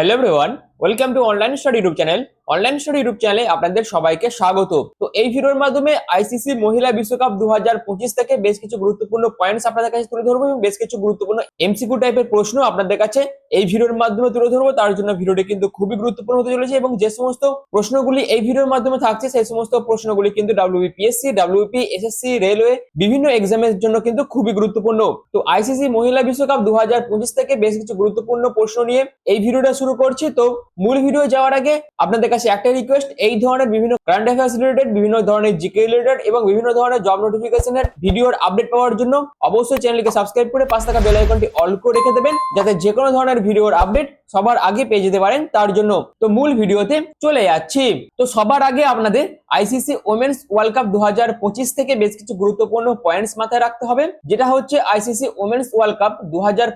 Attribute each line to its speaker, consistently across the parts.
Speaker 1: Hello everyone, welcome to online study YouTube channel online study YouTube চ্যানেলে আপনাদের সবাইকে স্বাগত। তো এই ভিডিওর মাধ্যমে আইসিসি মহিলা বিশ্বকাপ দুহাজার পঁচিশ থেকে বেশ কিছু গুরুত্বপূর্ণ পয়েন্টস আপনাদের কাছে তুলে ধরবো এবং বেশ কিছু গুরুত্বপূর্ণ এমসিকিউ টাইপের প্রশ্ন আপনাদের কাছে এই ভিডিওর মাধ্যমে তুলে ধরবো। তার জন্য ভিডিওটি কিন্তু খুবই গুরুত্বপূর্ণ হতে চলেছে এবং যে সমস্ত প্রশ্নগুলি এই ভিডিওর মাধ্যমে থাকছে, সেই সমস্ত প্রশ্নগুলি কিন্তু ডাব্লিউবিপিএসসি ডাব্লিউপি এসএসসি রেলওয়ে বিভিন্ন এক্সামের জন্য কিন্তু খুবই গুরুত্বপূর্ণ। তো আইসিসি মহিলা বিশ্বকাপ দু হাজার পঁচিশ থেকে বেশ কিছু গুরুত্বপূর্ণ প্রশ্ন নিয়ে এই ভিডিওটা শুরু করছি। তো মূল ভিডিও যাওয়ার আগে আপনাদের কাছে একটা রিকোয়েস্ট এই ধরনের বিভিন্ন কারেন্ট অ্যাফেয়ার্স রিলেটেড বিভিন্ন ধরনের জিকে রিলেটেড এবং বিভিন্ন ধরনের জব নোটিফিকেশনের ভিডিওর আপডেট পাওয়ার জন্য অবশ্যই চ্যানেলকে সাবস্ক্রাইব করে পাঁচ থাকা বেল আইকনটি অল করে রেখে দেবেন, যাতে যে কোনো ধরনের ভিডিওর আপডেট সবার আগে পেয়ে যেতে পারেন। তার জন্য তো মূল ভিডিওতে চলে যাচ্ছি। তো সবার আগে আপনাদের আইসিসি ওমেন্স ওয়ার্ল্ড কাপ দু হাজার পঁচিশ থেকে বেশ কিছু গুরুত্বপূর্ণ পয়েন্টস মাথায় রাখতে হবে, যেটা হচ্ছে আইসিসি ওমেন্স ওয়ার্ল্ড কাপ দু হাজার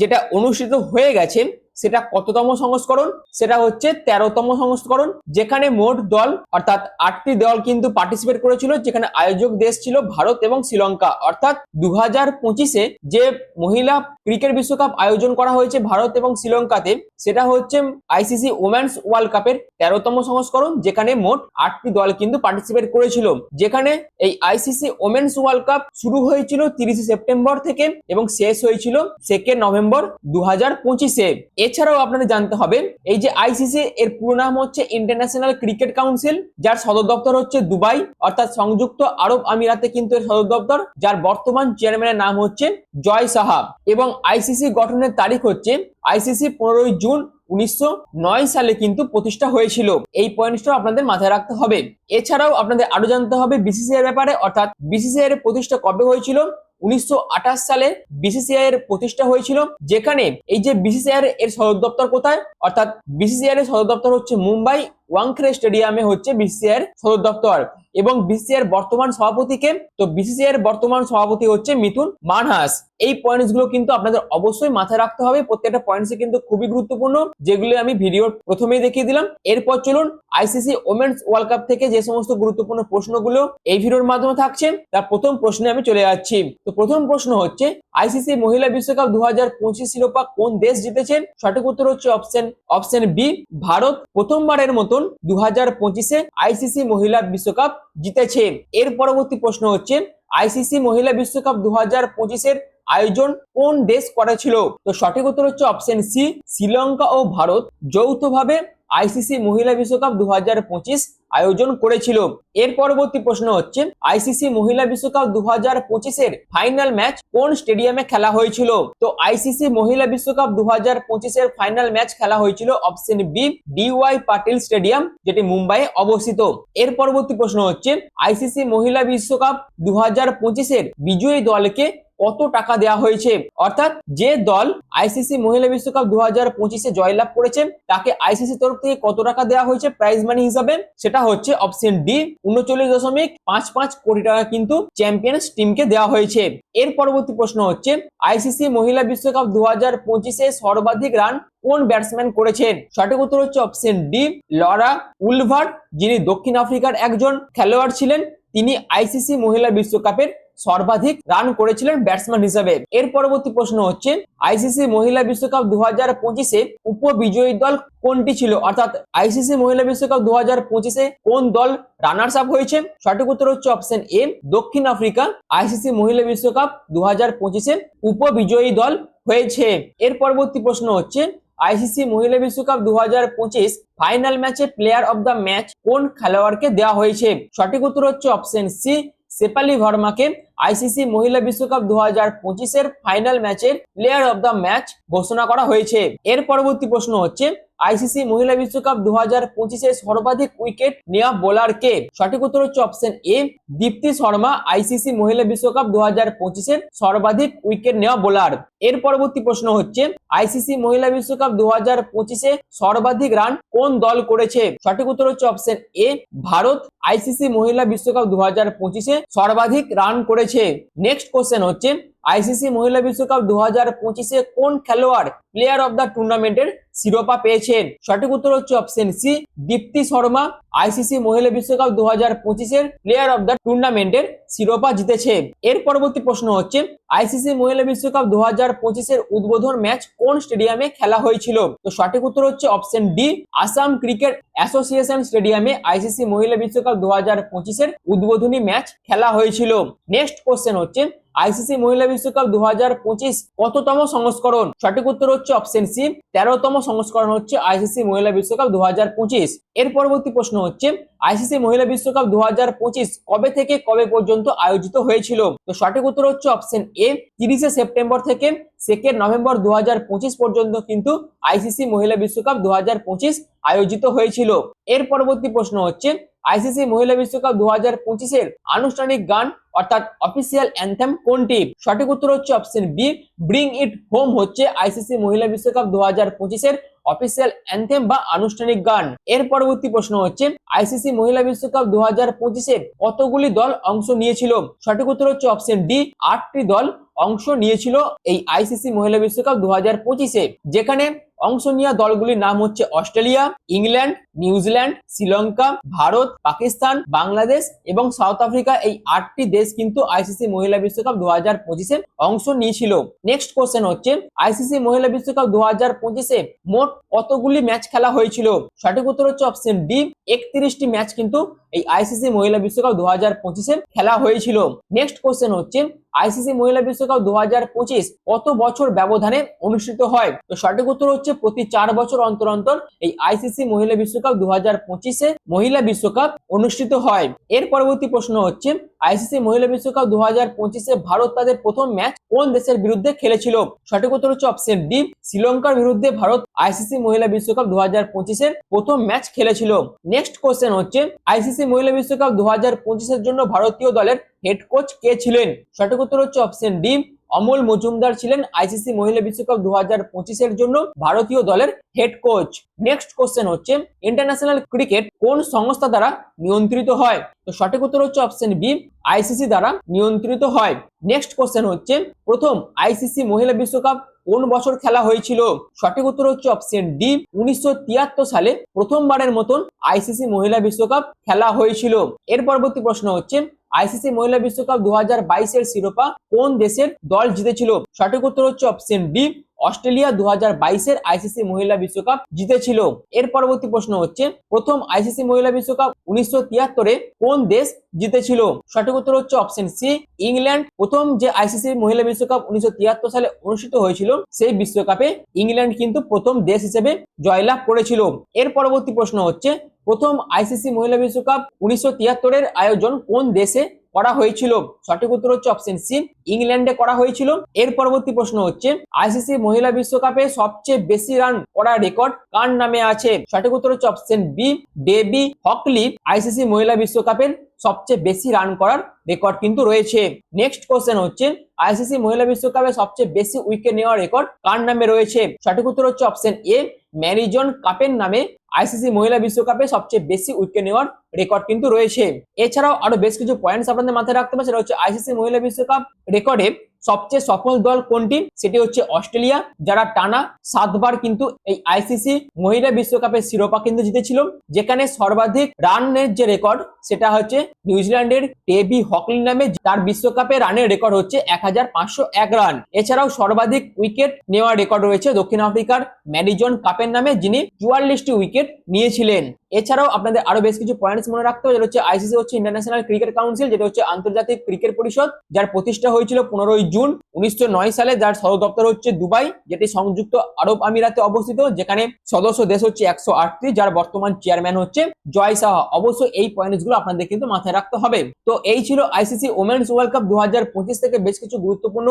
Speaker 1: যেটা অনুষ্ঠিত হয়ে গেছে। সেটা কততম সংস্করণ? সেটা হচ্ছে তেরোতম সংস্করণ, যেখানে মোট দল, অর্থাৎ আটটি দল কিন্তু পার্টিসিপেট করেছিল, যেখানে আয়োজক দেশ ছিল ভারত এবং শ্রীলঙ্কা। অর্থাৎ দু হাজার পঁচিশে যে মহিলা ক্রিকেট বিশ্বকাপ আয়োজন করা হয়েছে ভারত এবং শ্রীলঙ্কাতে, সেটা হচ্ছে আইসিসি ওমেন্স ওয়ার্ল্ড কাপের তেরোতম সংস্করণ, যেখানে মোট আটটি দল কিন্তু পার্টিসিপেট করেছিল। যেখানে এই আইসিসি ওমেন্স ওয়ার্ল্ড কাপ শুরু হয়েছিল তিরিশে সেপ্টেম্বর থেকে এবং শেষ হয়েছিল সেকেন্ড নভেম্বর দু হাজার পঁচিশে। এছাড়াও আপনাদের জানতে হবে, এই যে আইসিসি এর পুরো নাম হচ্ছে ইন্টারন্যাশনাল ক্রিকেট কাউন্সিল যার সদর দপ্তর হচ্ছে দুবাই, অর্থাৎ সংযুক্ত আরব আমিরাতে কিন্তু এর সদর দপ্তর, যার বর্তমান চেয়ারম্যানের নাম হচ্ছে জয় সাহা। এবং আইসিসি গঠনের তারিখ হচ্ছে আইসিসি পনেরোই জুন উনিশশো নয় সালে কিন্তু প্রতিষ্ঠা হয়েছিল। এই পয়েন্টটা আপনাদের মাথায় রাখতে হবে। এছাড়াও আপনাদের আরও জানতে হবে বিসিসিআই ব্যাপারে, অর্থাৎ বিসিসিআই এর প্রতিষ্ঠা কবে হয়েছিল? উনিশশো আঠাশ সালে বিসিসিআই এর প্রতিষ্ঠা হয়েছিল, যেখানে এই যে বিসিসিআই এর সদর দপ্তর কোথায়? অর্থাৎ বিসিসিআই এর সদর দপ্তর হচ্ছে মুম্বাই ওয়াংখেড়ে স্টেডিয়ামে হচ্ছে বিসিসিআই এর সদর দপ্তর এবং বিসিসিআই বর্তমান সভাপতিকে তো বিসিসিআই এর বর্তমান সভাপতি হচ্ছে মিথুন মানহাস। এই পয়েন্টসগুলো কিন্তু আপনাদের অবশ্যই মাথায় রাখতে হবে। প্রত্যেকটা পয়েন্টস কিন্তু খুবই গুরুত্বপূর্ণ, যেগুলো আমি ভিডিওর প্রথমেই দেখিয়ে দিলাম। এরপর চলুন আইসিসি ওমেন্স ওয়ার্ল্ড কাপ থেকে যে সমস্ত গুরুত্বপূর্ণ প্রশ্নগুলো এই ভিডিওর মাধ্যমে থাকছে, তার প্রথম প্রশ্নে আমি চলে যাচ্ছি। তো প্রথম প্রশ্ন হচ্ছে আইসিসি মহিলা বিশ্বকাপ দু হাজার পঁচিশ শিরোপা কোন দেশ জিতেছেন সঠিক উত্তর হচ্ছে অপশন অপশন বি ভারত। প্রথমবারের মতন দু হাজার পঁচিশে আইসিসি মহিলা বিশ্বকাপ জিতেছে। এর পরবর্তী প্রশ্ন হচ্ছে, আইসিসি মহিলা বিশ্বকাপ দু হাজার পঁচিশের আয়োজন কোন দেশ করেছিল? তো সঠিক উত্তর হচ্ছে অপশন সি, শ্রীলঙ্কা ও ভারত। যৌথভাবে আইসিসি মহিলা বিশ্বকাপ দু হাজার পঁচিশ আয়োজন করেছিল। এর পরবর্তী প্রশ্ন হচ্ছে আইসিসি মহিলা বিশ্বকাপ দু হাজার পঁচিশের ফাইনাল ম্যাচ কোন স্টেডিয়ামে খেলা হয়েছিল? তো আইসিসি মহিলা বিশ্বকাপ দু হাজার পঁচিশের ফাইনাল ম্যাচ খেলা হয়েছিল option B DY Patil stadium, যেটি মুম্বাইয়ে অবস্থিত। এর পরবর্তী প্রশ্ন হচ্ছে আইসিসি মহিলা বিশ্বকাপ দু হাজার পঁচিশের বিজয়ী দলকে কত টাকা দেওয়া হয়েছে? অর্থাৎ যে দল আইসিসি মহিলা বিশ্বকাপ দু হাজার পঁচিশে জয়লাভ করেছে, তাকে আইসিসি তরফ থেকে কত টাকা দেওয়া হয়েছে প্রাইজ মানি হিসাবে? সেটা হচ্ছে অপশন ডি উনচল্লিশ দশমিক পাঁচ পাঁচ কোটি টাকা কিন্তু চ্যাম্পিয়ন্স টিমকে দেওয়া হয়েছে। এর পরবর্তী প্রশ্ন হচ্ছে আইসিসি মহিলা বিশ্বকাপ দু হাজার পঁচিশে সর্বাধিক রান কোন ব্যাটসম্যান করেছেন সঠিক উত্তর হচ্ছে অপশন ডি লরা উলভার, যিনি দক্ষিণ আফ্রিকার একজন খেলোয়াড় ছিলেন। তিনি আইসিসি মহিলা বিশ্বকাপের সর্বাধিক রান করেছিলেন ব্যাটসম্যান হিসেবে। এর পরবর্তী প্রশ্ন হচ্ছে আইসিসি মহিলা বিশ্বকাপ দু হাজার পঁচিশে উপবিজয়ী দল কোনটি ছিল? অর্থাৎ আইসিসি মহিলা বিশ্বকাপ দু হাজার পঁচিশে কোন দল রানার্স আপ হয়েছে? সঠিক উত্তর হচ্ছে অপশন এ দক্ষিণ আফ্রিকা। আইসিসি মহিলা বিশ্বকাপ দু হাজার পঁচিশে উপবিজয়ী দল হয়েছে। এর পরবর্তী প্রশ্ন হচ্ছে আইসিসি মহিলা বিশ্বকাপ দু হাজার পঁচিশ ফাইনাল ম্যাচে প্লেয়ার অব দ্য ম্যাচ কোন খেলোয়াড়কে দেওয়া হয়েছে? সঠিক উত্তর হচ্ছে অপশন সি সেপালি ভার্মাকে আইসিসি মহিলা বিশ্বকাপ দু হাজার পঁচিশের ফাইনাল ম্যাচের প্লেয়ার অব দ্য ম্যাচ ঘোষণা করা হয়েছে। এর পরবর্তী প্রশ্ন হচ্ছে, আইসিসি মহিলা বিশ্বকাপ দু হাজার পঁচিশে সর্বাধিক উইকেট নেওয়া বোলার কে? সঠিক উত্তর হচ্ছে option A, Deepti Sharma, ICC মহিলা বিশ্বকাপ দু হাজার পঁচিশের সর্বাধিক উইকেট নেওয়া বোলার। এর পরবর্তী প্রশ্ন হচ্ছে, আইসিসি মহিলা বিশ্বকাপ দু হাজার পঁচিশে সর্বাধিক রান কোন দল করেছে? সঠিক উত্তর হচ্ছে অপশন এ, ভারত। আইসিসি মহিলা বিশ্বকাপ দু হাজার পঁচিশে সর্বাধিক রান করেছে। নেক্সট কোশ্চেন হচ্ছে আইসিসি মহিলা বিশ্বকাপ দু হাজার পঁচিশে কোন খেলোয়াড় প্লেয়ার অফ দ্য টুর্নামেন্টের শিরোপা পেয়েছেন? সঠিক উত্তর হচ্ছে option C Deepti Sharma. ICC মহিলা বিশ্বকাপ দু হাজার পঁচিশের প্লেয়ার অফ দ্য টুর্নামেন্টের শিরোপা জিতেছে। এর পরবর্তী প্রশ্ন হচ্ছে, আইসিসি মহিলা বিশ্বকাপ দু হাজার পঁচিশের উদ্বোধন ম্যাচ কোন স্টেডিয়ামে খেলা হয়েছিল? তো সঠিক উত্তর হচ্ছে option D Assam cricket association স্টেডিয়ামে আইসিসি মহিলা বিশ্বকাপ দু হাজার পঁচিশের উদ্বোধনী ম্যাচ খেলা হয়েছিল। নেক্সট কোশ্চেন হচ্ছে আইসিসি মহিলা বিশ্বকাপ দু হাজার পঁচিশ কততম সংস্করণ? সঠিক উত্তর হচ্ছে অপশন সি। তেরোতম সংস্করণ হচ্ছে আইসিসি মহিলা বিশ্বকাপ দু হাজার পঁচিশ। এর পরবর্তী প্রশ্ন হচ্ছে, আইসিসি মহিলা বিশ্বকাপ দু হাজার পঁচিশ কবে থেকে কবে পর্যন্ত আয়োজিত হয়েছিল? তো সঠিক উত্তর হচ্ছে অপশন এ, তিরিশে সেপ্টেম্বর থেকে সেকেন্ড নভেম্বর দু হাজার পঁচিশ পর্যন্ত কিন্তু আইসিসি মহিলা বিশ্বকাপ দু হাজার পঁচিশ আয়োজিত হয়েছিল। এর পরবর্তী প্রশ্ন হচ্ছে আইসিসি মহিলা বিশ্বকাপ দু হাজার পঁচিশের আনুষ্ঠানিক গান, অর্থাৎ অফিসিয়াল অ্যান্থেম কোনটি? সঠিক উত্তর হচ্ছে option B bring it home হচ্ছে আইসিসি মহিলা বিশ্বকাপ দু হাজার পঁচিশের অফিসিয়াল অ্যান্থেম বা আনুষ্ঠানিক গান। এর পরবর্তী প্রশ্ন হচ্ছে, আইসিসি মহিলা বিশ্বকাপ দু হাজার পঁচিশে কতগুলি দল অংশ নিয়েছিল? সঠিক উত্তর হচ্ছে অপশন ডি আটটি দল অংশ নিয়েছিল এই আইসিসি মহিলা বিশ্বকাপ দু হাজার পঁচিশে, যেখানে অংশ নেওয়া দলগুলির নাম হচ্ছে Australia, England, New Zealand, Sri Lanka, Bharat, Pakistan, Bangladesh এবং সাউথ আফ্রিকা। এই আটটি দেশ কিন্তু আইসিসি মহিলা বিশ্বকাপ দু হাজার পঁচিশে অংশ নিয়েছিল। নেক্সট কোশ্চেন হচ্ছে, আইসিসি মহিলা বিশ্বকাপ দু হাজার পঁচিশে মোট কতগুলি ম্যাচ খেলা হয়েছিল? সঠিক উত্তর হচ্ছে অপশন ডি একত্রিশটি ম্যাচ কিন্তু এই আইসিসি মহিলা বিশ্বকাপ দু হাজার পঁচিশে খেলা হয়েছিল। নেক্সট কোশ্চেন হচ্ছে, আইসিসি মহিলা বিশ্বকাপ দু হাজার পঁচিশ কত বছর ব্যবধানে অনুষ্ঠিত হয়? তো সঠিক উত্তর হচ্ছে প্রতি চার বছর অন্তর অন্তর এই আইসিসি মহিলা বিশ্বকাপ দু হাজার পঁচিশে মহিলা বিশ্বকাপ অনুষ্ঠিত হয়। এর পরবর্তী প্রশ্ন হচ্ছে আইসিসি মহিলা বিশ্বকাপ দু হাজার পঁচিশে ভারত তাদের প্রথম ম্যাচ কোন দেশের বিরুদ্ধে খেলেছিল? সঠিক উত্তর হচ্ছে অপশন ডি, শ্রীলঙ্কার বিরুদ্ধে ভারত আইসিসি মহিলা বিশ্বকাপ দু হাজার পঁচিশের প্রথম ম্যাচ খেলেছিল। নেক্সট কোশ্চেন হচ্ছে আইসিসি মহিলা বিশ্বকাপ দু হাজার পঁচিশের জন্য ভারতীয় দলের হেড কোচ কে ছিলেন? সঠিক উত্তর হচ্ছে অপশন ডি অমল মজুমদার ছিলেন আইসিসি মহিলা বিশ্বকাপ দু হাজার পঁচিশের জন্য ভারতীয় দলের হেড কোচ নেক্সট কোশ্চেন হচ্ছে ইন্টারন্যাশনাল ক্রিকেট কোন সংস্থা দ্বারা নিয়ন্ত্রিত হয়? তো সঠিক উত্তর হচ্ছে অপশন বি আইসিসি দ্বারা নিয়ন্ত্রিত হয়। নেক্সট কোশ্চেন হচ্ছে, প্রথম আইসিসি মহিলা বিশ্বকাপ কোন বছর খেলা হয়েছিল? সঠিক উত্তর হচ্ছে অপশন ডি উনিশশো তিয়াত্তর সালে প্রথমবারের মতন আইসিসি মহিলা বিশ্বকাপ খেলা হয়েছিল। এর পরবর্তী প্রশ্ন হচ্ছে আইসিসি মহিলা বিশ্বকাপ দু হাজার বাইশের শিরোপা কোন দেশের দল জিতেছিল? সঠিক উত্তর হচ্ছে অপশন ডি অস্ট্রেলিয়া দু হাজার বাইশের আইসিসি মহিলা বিশ্বকাপ জিতেছিল। এর পরবর্তী প্রশ্ন হচ্ছে, প্রথম আইসিসি মহিলা বিশ্বকাপ উনিশশো তিয়াত্তরে কোন দেশ জিতেছিল? সঠিক উত্তর হচ্ছে অপশন সি, ইংল্যান্ড। প্রথম যে আইসিসি মহিলা বিশ্বকাপ উনিশশো তিয়াত্তর সালে অনুষ্ঠিত হয়েছিল, সেই বিশ্বকাপে ইংল্যান্ড কিন্তু প্রথম দেশ হিসেবে জয়লাভ করেছিল। এর পরবর্তী প্রশ্ন হচ্ছে, প্রথম আইসিসি মহিলা বিশ্বকাপ উনিশশো তিয়াত্তরের আয়োজন কোন দেশে করা হয়েছিল, সঠিক উত্তর হচ্ছে অপশন সি ইংল্যান্ডে করা হয়েছিল। এর পরবর্তী প্রশ্ন হচ্ছে আইসিসি মহিলা বিশ্বকাপে সবচেয়ে বেশি রান করা রেকর্ড কার নামে আছে? সঠিক উত্তর হচ্ছে option B Debbie Hockley ICC মহিলা বিশ্বকাপের সবচেয়ে বেশি রান করার রেকর্ড কিন্তু রয়েছে। নেক্সট কোশ্চেন হচ্ছে আইসিসি মহিলা বিশ্বকাপে সবচেয়ে বেশি উইকেট নেওয়ার রেকর্ড কার নামে রয়েছে? সঠিক উত্তর হচ্ছে অপশন এ ম্যারিজন কাপের নামে আইসিসি মহিলা বিশ্বকাপে সবচেয়ে বেশি উইকেট নেওয়ার রেকর্ড কিন্তু রয়েছে। এছাড়াও আরও বেশ কিছু পয়েন্ট আপনাদের মাথায় রাখতে হবে, সেটা হচ্ছে আইসিসি মহিলা বিশ্বকাপ রেকর্ডে সবচেয়ে সফল দল কোনটি? সেটি হচ্ছে অস্ট্রেলিয়া, যারা টানা সাতবার কিন্তু এই আইসিসি মহিলা বিশ্বকাপের শিরোপা কিন্তু জিতেছিল, যেখানে সর্বাধিক রানের যে রেকর্ড, সেটা হচ্ছে নিউজিল্যান্ডের টেবি হকলি নামে তার বিশ্বকাপে রানের রেকর্ড হচ্ছে এক হাজার পাঁচশো এক রান। এছাড়াও সর্বাধিক উইকেট নেওয়ার রেকর্ড রয়েছে দক্ষিণ আফ্রিকার ম্যাডিজন কাপের নামে, যিনি চুয়াল্লিশটি উইকেট নিয়েছিলেন। এছাড়াও আপনাদের আরও বেশ কিছু পয়েন্টস মনে রাখতে হবে, যেটা হচ্ছে আইসিসি হচ্ছে ইন্টারন্যাশনাল ক্রিকেট কাউন্সিল যেটা হচ্ছে আন্তর্জাতিক ক্রিকেট পরিষদ, যার প্রতিষ্ঠা হয়েছিল পনেরোই জুন উনিশশো সালে, যার সদর দপ্তর হচ্ছে দুবাই, যেটি সংযুক্ত আরব আমিরাতে অবস্থিত, যেখানে সদস্য দেশ হচ্ছে একশো আটত্রিশ যার বর্তমান চেয়ারম্যান হচ্ছে জয় সাহা। অবশ্যই এই পয়েন্টসগুলো আপনাদের কিন্তু মাথায় রাখতে হবে। তো এই ছিল আইসিসি ওমেন্স ওয়ার্ল্ড কাপ দু হাজার পঁচিশ থেকে বেশ কিছু গুরুত্বপূর্ণ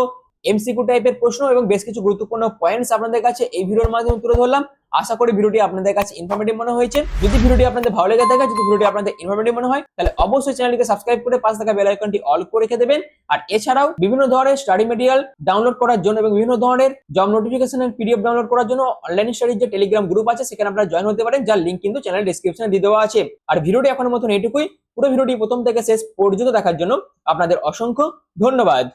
Speaker 1: এমসিকিউ টাইপের প্রশ্ন এবং বেশ কিছু গুরুত্বপূর্ণ পয়েন্টস আপনাদের কাছে এই ভিডিওর মাধ্যমে তুলে ধরলাম। আশা করি ভিডিওটি আপনাদের কাছে ইনফরমেটিভ মনে হয়েছে। যদি ভিডিওটি আপনাদের ভালো লেগে থাকে, যদি ভিডিওটি আপনাদের ইনফরমেটিভ মনে হয়, তাহলে অবশ্যই চ্যানেলটিকে সাবস্ক্রাইব করে পাশে থাকা বেল আইকনটি অল করে রেখে দেবেন। আর এছাড়াও বিভিন্ন ধরনের স্টাডি মেটেরিয়াল ডাউনলোড করার জন্য এবং বিভিন্ন ধরনের জব নোটিফিকেশন পিডিএফ ডাউনলোড করার জন্য অনলাইন স্টাডির যে টেলিগ্রাম গ্রুপ আছে, সেখানে আপনারা জয়েন হতে পারেন, যার লিঙ্ক কিন্তু চ্যানেল ডিসক্রিপশনে দিয়ে দেওয়া আছে। আর ভিডিওটি এখনের মতন এইটুকুই। পুরো ভিডিওটি প্রথম থেকে শেষ পর্যন্ত দেখার জন্য আপনাদের অসংখ্য ধন্যবাদ।